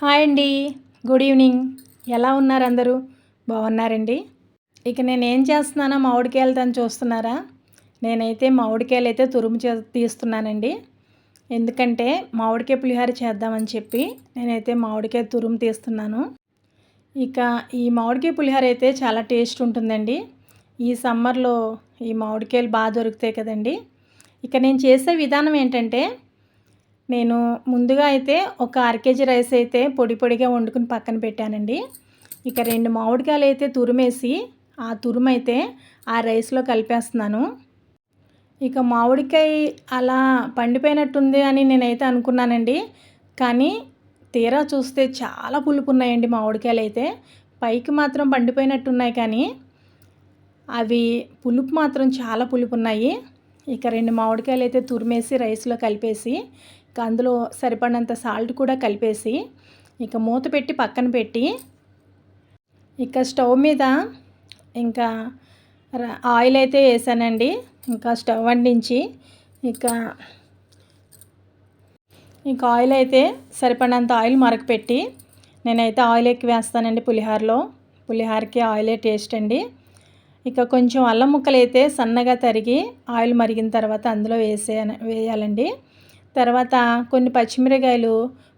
Hi అండి. Good evening. ఎలా ఉన్నారు అందరూ? బాగున్నారండి? ఇక నేను ఏం చేస్తున్నానో మామిడికాయలతో చూస్తున్నారా? నేనైతే మామిడికాయలు అయితే తురుము చే తీస్తున్నానండి. ఎందుకంటే మామిడికాయ పులిహార చేద్దామని చెప్పి నేనైతే మామిడికాయ తురుము తీస్తున్నాను. ఇక ఈ మామిడికాయ పులిహార అయితే చాలా టేస్ట్ ఉంటుందండి. ఈ సమ్మర్లో ఈ మామిడికాయలు బాగా దొరుకుతాయి కదండి. ఇక నేను చేసే విధానం ఏంటంటే నేను ముందుగా అయితే ఒక అరకేజీ రైస్ అయితే పొడి పొడిగా వండుకుని పక్కన పెట్టానండి. ఇక రెండు మామిడికాయలు అయితే తురిమేసి ఆ తురుము అయితే ఆ రైస్లో కలిపేస్తున్నాను. ఇక మామిడికాయ అలా పండిపోయినట్టుంది అని నేనైతే అనుకున్నానండి. కానీ తీరా చూస్తే చాలా పులుపు ఉన్నాయండి మామిడికాయలు అయితే. పైకి మాత్రం పండిపోయినట్టున్నాయి కానీ అవి పులుపు మాత్రం చాలా పులుపు ఉన్నాయి ఇక రెండు మామిడికాయలు అయితే తురిమేసి రైస్లో కలిపేసి ఇక అందులో సరిపడినంత సాల్ట్ కూడా కలిపేసి ఇక మూత పెట్టి పక్కన పెట్టి ఇక స్టవ్ మీద ఇంకా ఆయిల్ అయితే వేసానండి. ఇంకా స్టవ్ వండించి ఇక ఇంకా ఆయిల్ అయితే సరిపడినంత ఆయిల్ మరకపెట్టి నేనైతే ఆయిల్ ఎక్కువ వేస్తానండి పులిహారలో. పులిహారకి ఆయిలే టేస్ట్ అండి. ఇక కొంచెం అల్లం ముక్కలు అయితే సన్నగా తరిగి ఆయిల్ మరిగిన తర్వాత అందులో వేసే వేయాలండి. తర్వాత కొన్ని పచ్చిమిరకాయలు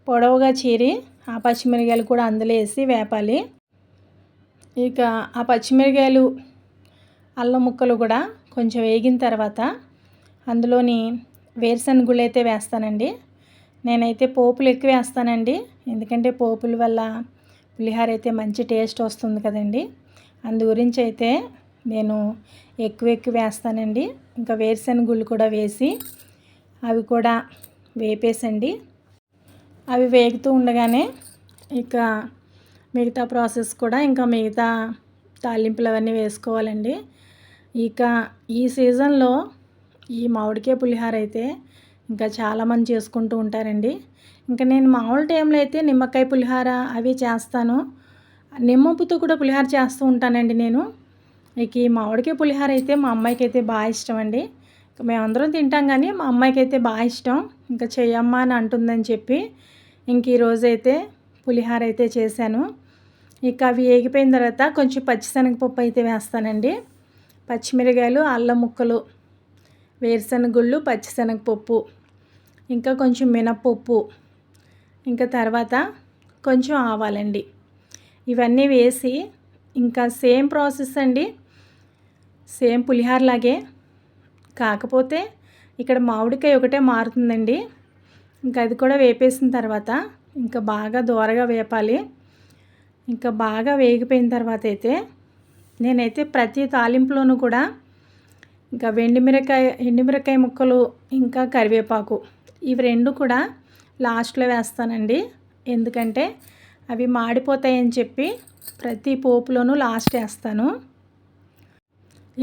పొడవుగా చీరి ఆ పచ్చిమిరకాయలు కూడా అందులో వేసి వేపాలి. ఇక ఆ పచ్చిమిరకాయలు అల్లం ముక్కలు కూడా కొంచెం వేగిన తర్వాత అందులోని వేరుశనగుళ్ళు అయితే వేస్తానండి. నేనైతే పోపులు ఎక్కువ వేస్తానండి. ఎందుకంటే పోపుల వల్ల పులిహార అయితే మంచి టేస్ట్ వస్తుంది కదండి. అందు గురించి అయితే నేను ఎక్కువ ఎక్కువ వేస్తానండి. ఇంకా వేరుశనగుళ్ళు కూడా వేసి అవి కూడా వేపేసండి. అవి వేగుతూ ఉండగానే ఇక మిగతా ప్రాసెస్ కూడా ఇంకా మిగతా తాలింపులు అవన్నీ వేసుకోవాలండి. ఇక ఈ సీజన్లో ఈ మామిడికాయ పులిహార అయితే ఇంకా చాలామంది చేసుకుంటూ ఉంటారండి. ఇంకా నేను మామూలు టైంలో అయితే నిమ్మకాయ పులిహార అవి చేస్తాను. నిమ్మపుతో కూడా పులిహార చేస్తూ ఉంటానండి నేను. ఇక ఈ మామిడికాయ పులిహార అయితే మా అమ్మాయికి అయితే బాగా ఇష్టం అండి మేమందరం తింటాం కానీ మా అమ్మాయికి అయితే బాగా ఇష్టం. ఇంకా చెయ్యమ్మా అని అంటుందని చెప్పి ఇంక ఈరోజైతే పులిహార అయితే చేశాను. ఇక అవి వేగిపోయిన తర్వాత కొంచెం పచ్చిశనగపప్పు అయితే వేస్తానండి. పచ్చిమిరకాయలు అల్లం ముక్కలు వేరుశనగుళ్ళు పచ్చిశనగపప్పు ఇంకా కొంచెం మినప్పప్పు ఇంకా తర్వాత కొంచెం ఆవాలండి. ఇవన్నీ వేసి ఇంకా సేమ్ ప్రాసెస్ అండి. సేమ్ పులిహార లాగే కాకపోతే ఇక్కడ మామిడికాయ ఒకటే మారుతుందండి. ఇంకా అది కూడా వేపేసిన తర్వాత ఇంకా బాగా దూరగా వేపాలి. ఇంకా బాగా వేగిపోయిన తర్వాత అయితే నేనైతే ప్రతి తాలింపులోనూ కూడా ఇంకా వెండిమిరకాయ ఎండిమిరకాయ ముక్కలు ఇంకా కరివేపాకు ఇవి రెండు కూడా లాస్ట్లో వేస్తానండి. ఎందుకంటే అవి మాడిపోతాయని చెప్పి ప్రతి పోపులోనూ లాస్ట్ వేస్తాను.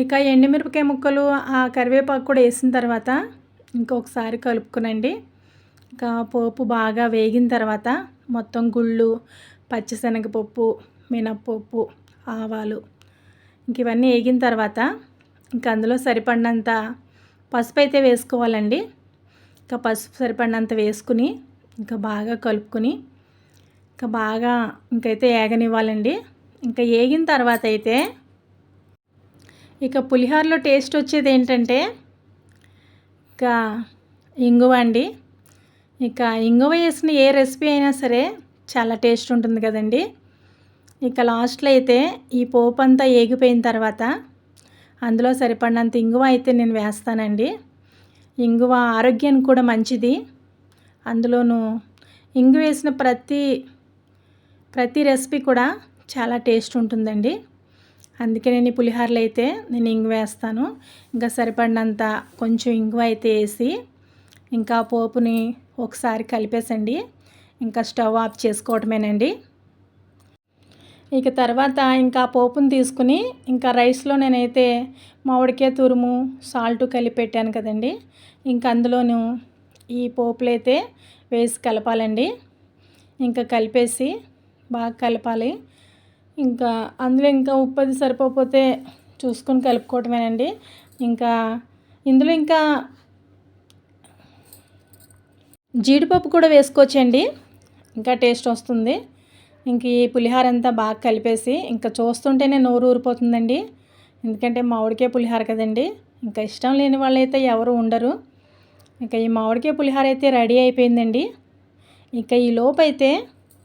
ఇక ఎండుమిరపకాయ ముక్కలు ఆ కరివేపాకు కూడా వేసిన తర్వాత ఇంకొకసారి కలుపుకునండి. ఇంకా పోపు బాగా వేగిన తర్వాత మొత్తం గుళ్ళు పచ్చిశనగపప్పు మినప్పప్పు ఆవాలు ఇంక ఇవన్నీ వేగిన తర్వాత ఇంకా అందులో సరిపడినంత పసుపు అయితే వేసుకోవాలండి. ఇంకా పసుపు సరిపడినంత వేసుకుని ఇంకా బాగా కలుపుకొని ఇంకా బాగా ఇంకైతే ఏగనివ్వాలండి. ఇంకా వేగిన తర్వాత అయితే ఇక పులిహోరలో టేస్ట్ వచ్చేది ఏంటంటే ఇక ఇంగువ అండి. ఇక ఇంగువ వేసిన ఏ రెసిపీ అయినా సరే చాలా టేస్ట్ ఉంటుంది కదండి. ఇక లాస్ట్లో అయితే ఈ పోపు అంతా ఏగిపోయిన తర్వాత అందులో సరిపడినంత ఇంగువ అయితే నేను వేస్తానండి. ఇంగువ ఆరోగ్యానికి కూడా మంచిది. అందులోనూ ఇంగు వేసిన ప్రతి ప్రతి రెసిపీ కూడా చాలా టేస్ట్ ఉంటుందండి. అందుకే నేను ఈ పులిహోరలు అయితే నేను ఇంగు వేస్తాను. ఇంకా సరిపడినంత కొంచెం ఇంగువ అయితే వేసి ఇంకా పోపుని ఒకసారి కలిపేసండి. ఇంకా స్టవ్ ఆఫ్ చేసుకోవటమేనండి. ఇక తర్వాత ఇంకా పోపుని తీసుకుని ఇంకా రైస్లో నేనైతే మామిడికాయ తురుము సాల్ట్ కలిపి పెట్టాను కదండి. ఇంకా అందులోను ఈ పోపులు అయితే వేసి కలపాలండి. ఇంకా కలిపేసి బాగా కలపాలి. ఇంకా అందులో ఇంకా ఉప్పు అది సరిపోతే చూసుకొని కలుపుకోవటమేనండి. ఇంకా ఇందులో ఇంకా జీడిపప్పు కూడా వేసుకోవచ్చండి. ఇంకా టేస్ట్ వస్తుంది. ఇంక ఈ పులిహార అంతా బాగా కలిపేసి ఇంకా చూస్తుంటేనే నోరు ఊరిపోతుందండి. ఎందుకంటే మామిడికాయ పులిహార కదండి. ఇంకా ఇష్టం లేని వాళ్ళైతే ఎవరు ఉండరు. ఇంకా ఈ మామిడికాయ పులిహార అయితే రెడీ అయిపోయిందండి. ఇంకా ఈ లోపైతే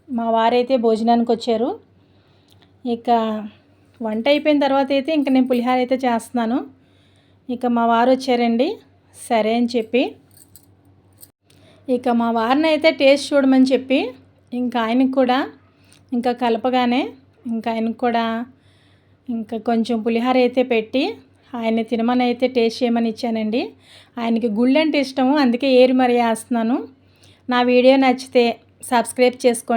మా వారైతే భోజనానికి వచ్చారు. ఇక వంట అయిపోయిన తర్వాత అయితే ఇంక నేను పులిహార అయితే చేస్తున్నాను. ఇక మా వారు వచ్చారండి. సరే అని చెప్పి. ఇక మా వారిని అయితే టేస్ట్ చూడమని చెప్పి ఇంకా ఆయనకు కూడా ఇంకా కలపగానే ఇంకా ఆయనకు కూడా ఇంకా కొంచెం పులిహార అయితే పెట్టి ఆయన తినమని అయితే టేస్ట్ చేయమని ఇచ్చానండి. ఆయనకి గుళ్ళు అంటే ఇష్టము అందుకే ఏరి మరి వేస్తున్నాను. నా వీడియో నచ్చితే సబ్స్క్రైబ్ చేసుకోండి.